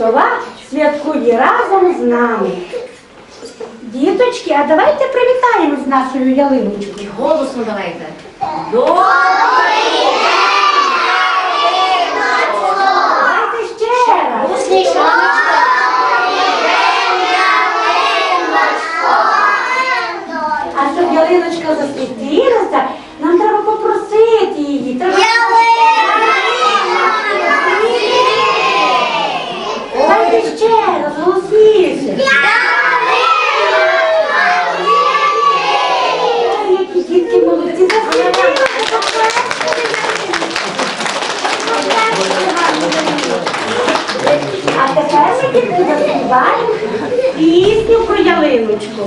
красуня святкує разом з нами. Діточки, а давайте привітаємо з нашою ялиночкою. Голосно давайте. Давайте ще раз. А щоб ялиночка засвітилася, нам треба попросити її. Треба... Давайте ще раз, голосніше. Які молодці. А тепер ми дітки заспіваємо пісню про ялиночку.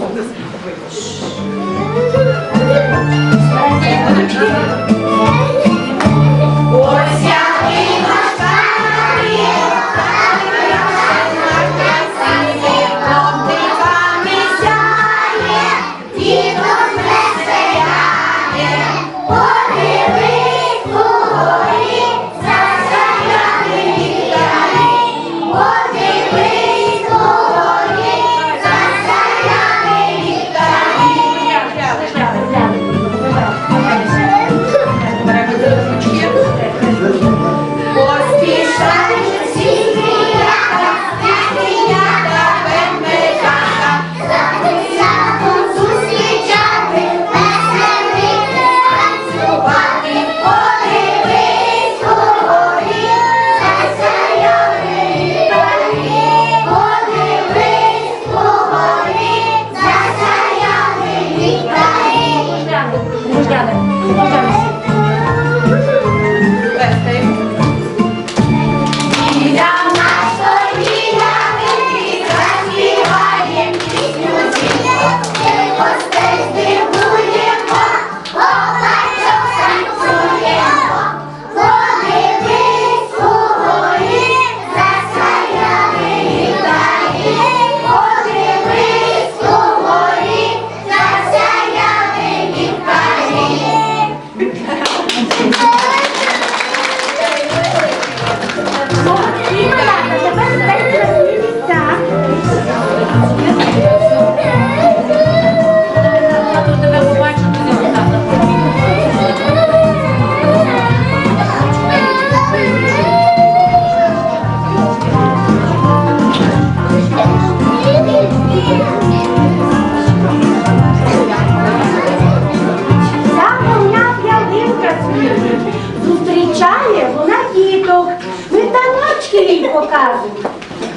Їй покажемо.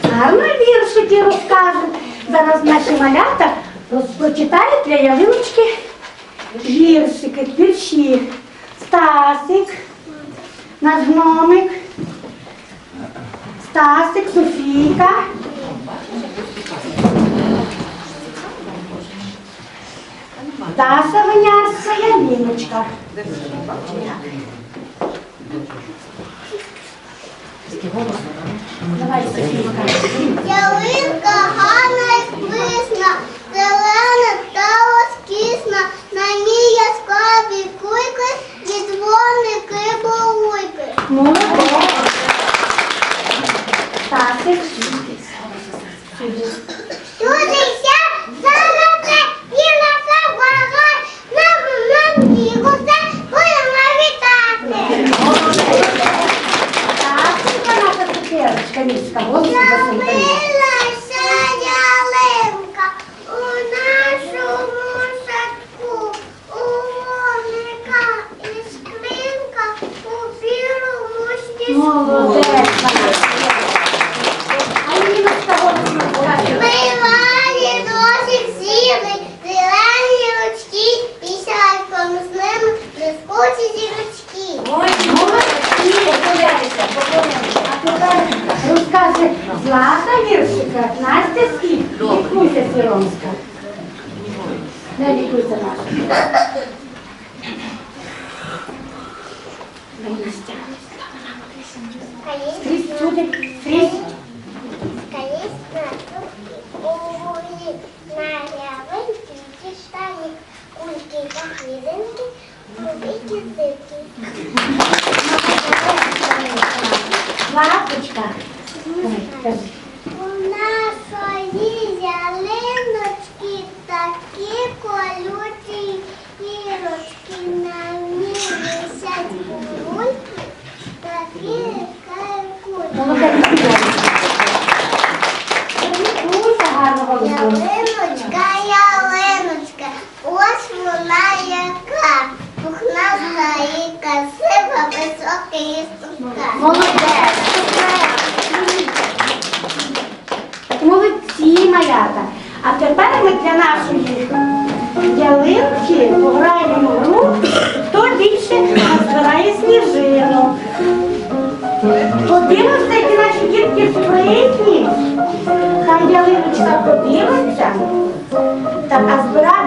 Гарно віршики розкажемо. Зараз наші малята розпочитають для ялиночки віршики, вірші. Стасик, наш гномик, Стасик, Софійка. Даша Винярська ялиночка. Ялинка гарна і пишна, зелена та оскісна, на ній яскраві куйки і дзвоники балуйки.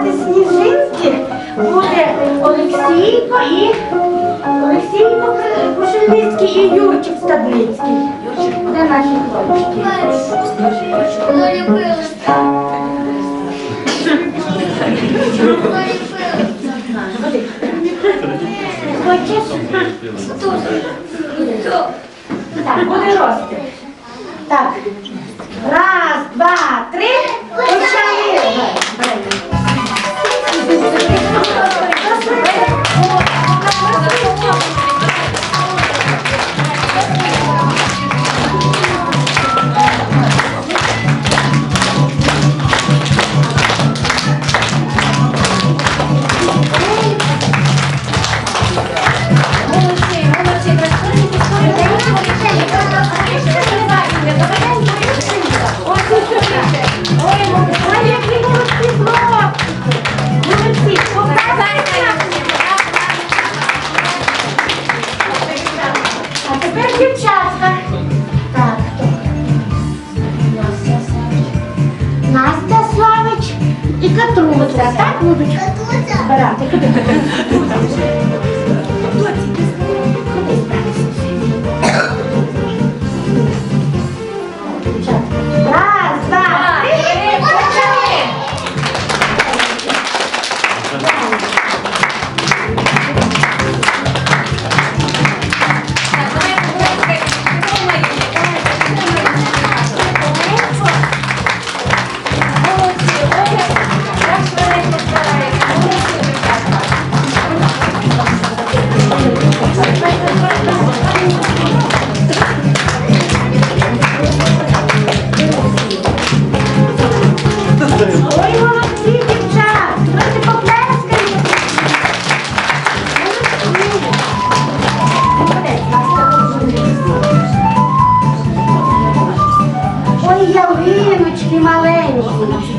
збирати сніжинки буде Олексійко і Олексій Пошельницький і Юрчик Стадницький. Юрчик буде наші хлопчики. Хочеш? Так, буде розпір. Так. Раз, два,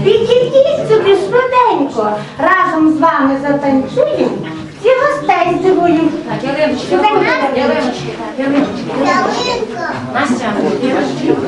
Відійдіть собі швиденько. Разом з вами затанцюємо. Всі гостей здивують. Ялиночка, ялиночка, ялиночка. Ялинка. Настя, Настя,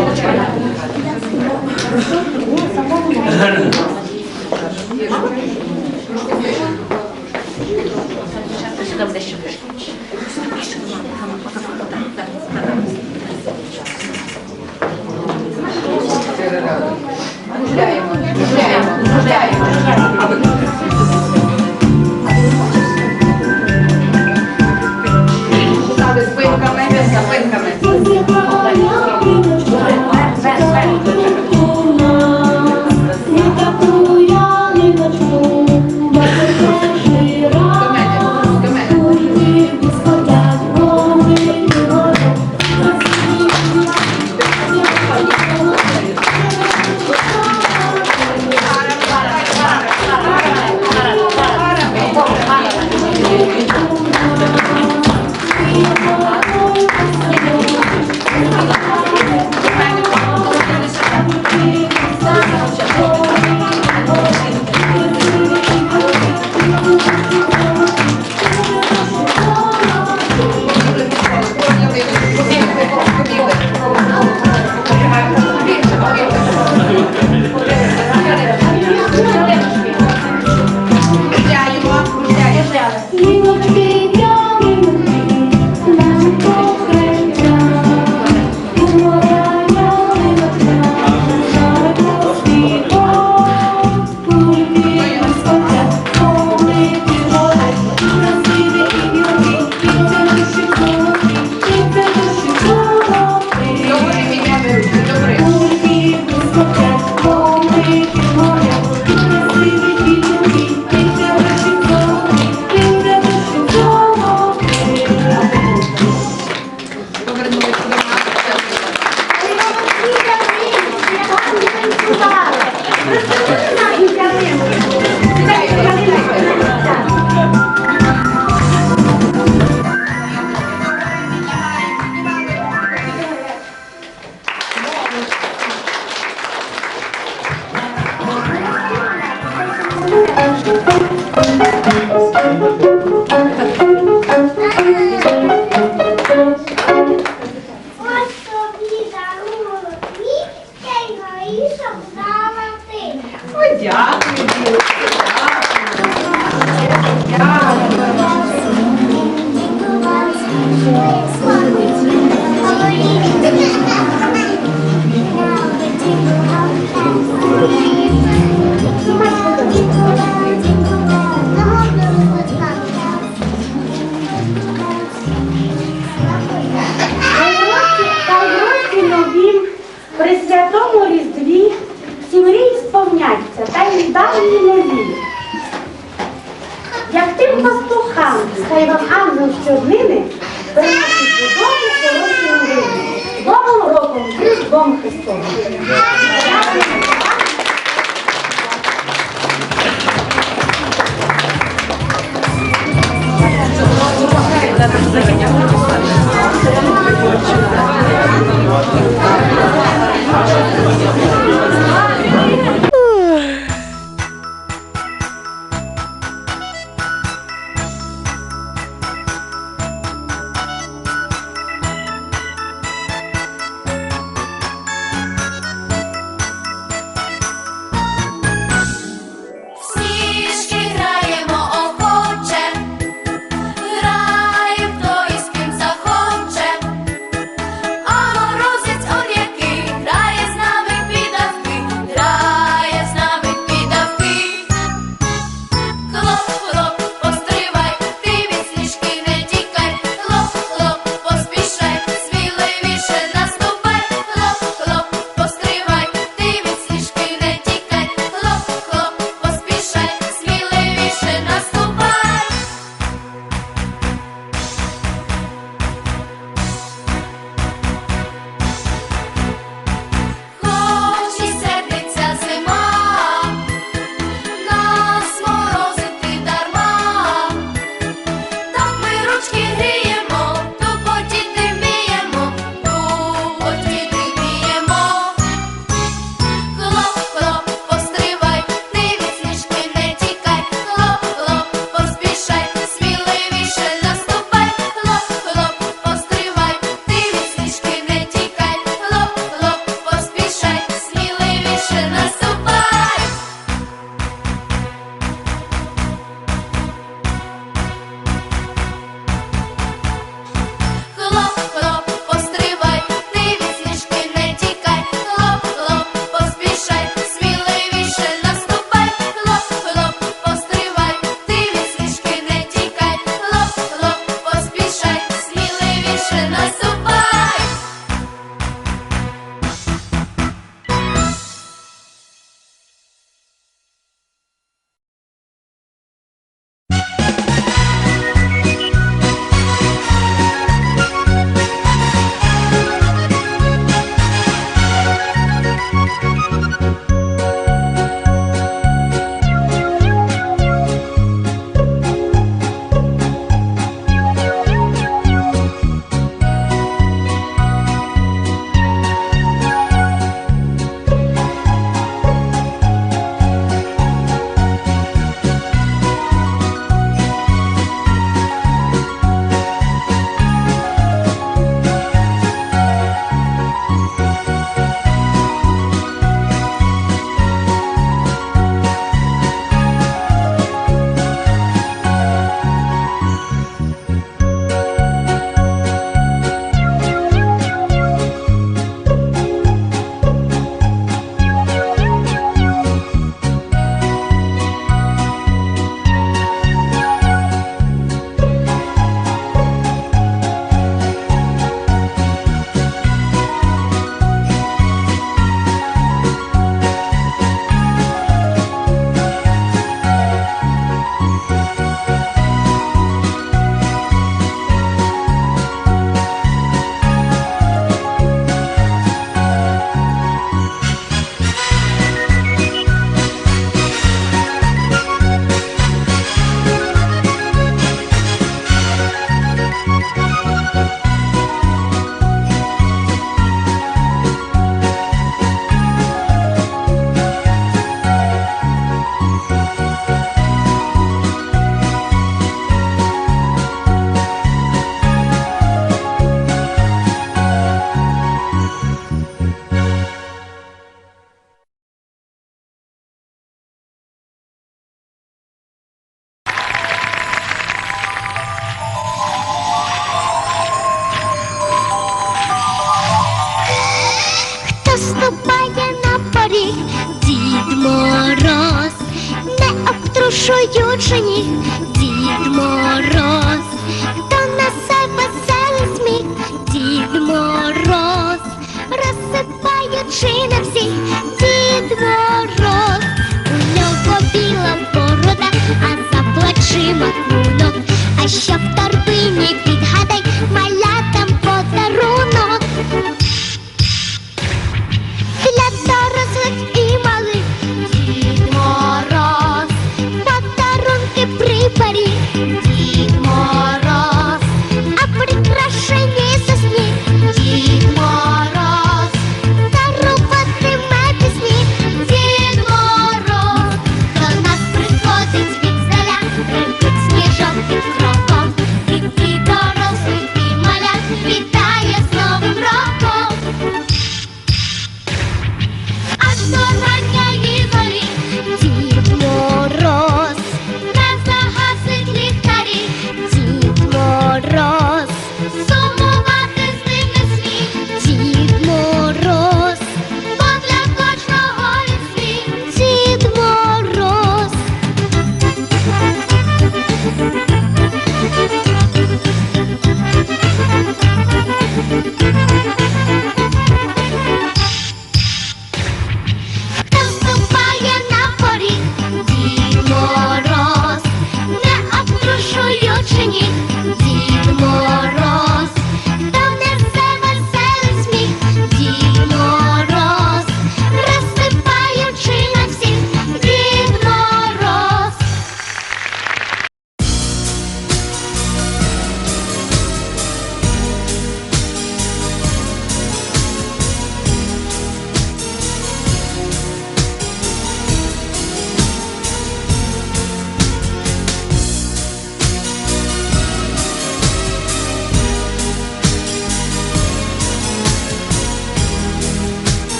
mucho. А що в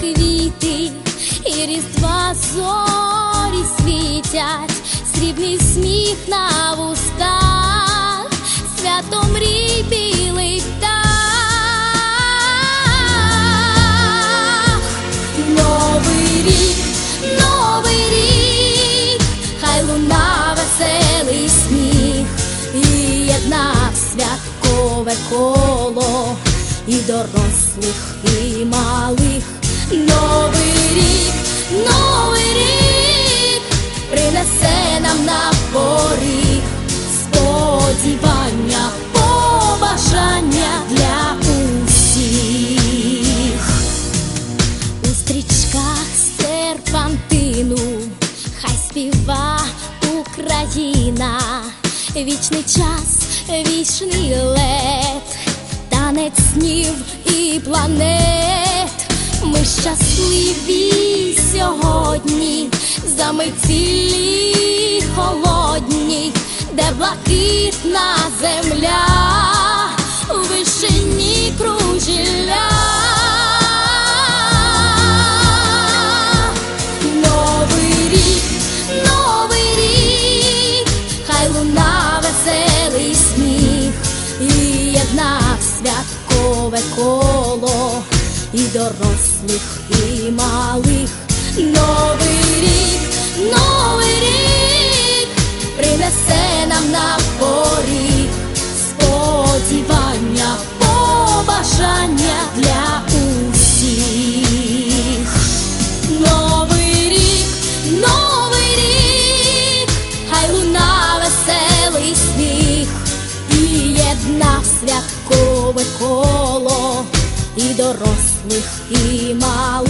квіти, і різдва зорі світять, срібний сміх на вустах, свято мрій білий птах. Новий рік, новий рік, хай луна веселий сміх, і єднав святкове коло, і дорослих, і малих. Новий рік, новий рік, принесе нам на сподівання, побажання для усіх. У стрічках серпантину, хай співа Україна, вічний час, вічний лед, танець снів і планет. Щасливі сьогодні, за мицілі холодні, де блакитна земля, у вишині кружіля. І дорослих, і малих. Новий рік, новий рік, принесе нам на поріг сподівання, побажання для коло,